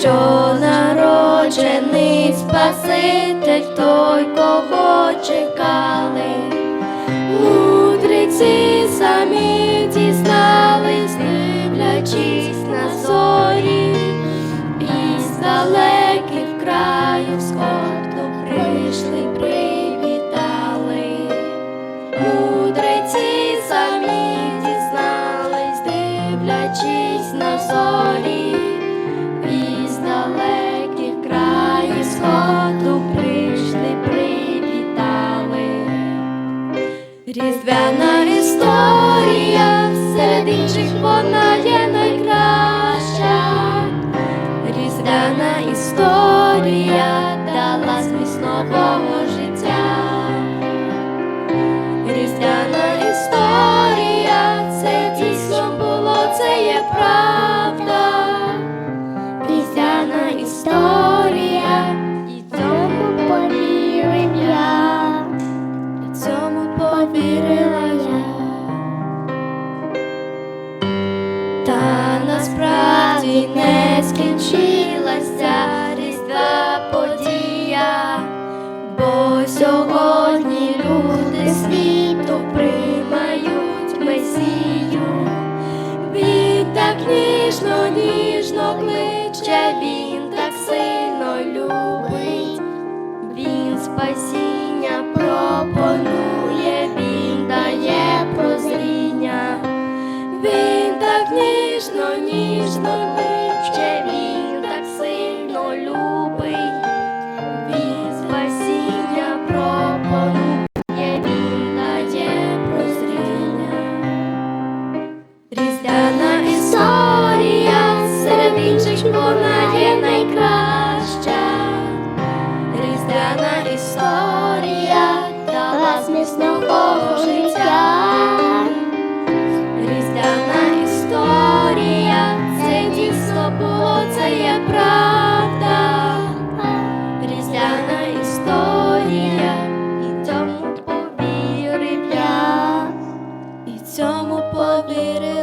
що народжений Спаситель той, кого чекали. Мудреці самі дізнались, дивлячись Різдвяна історія, серед інших вона Та насправді не скінчилася різдва подія, бо сьогодні люди світу приймають Месію. Він так ніжно, ніжно кличе, він так сильно любить, він спасіння пропонує, він дає прозріння. Він так ніжно, ніжно кличе, він так сильно любить, він спасіння пропонує, він прозріння. Різдвяна історія, серед інших вона є найкраща. Little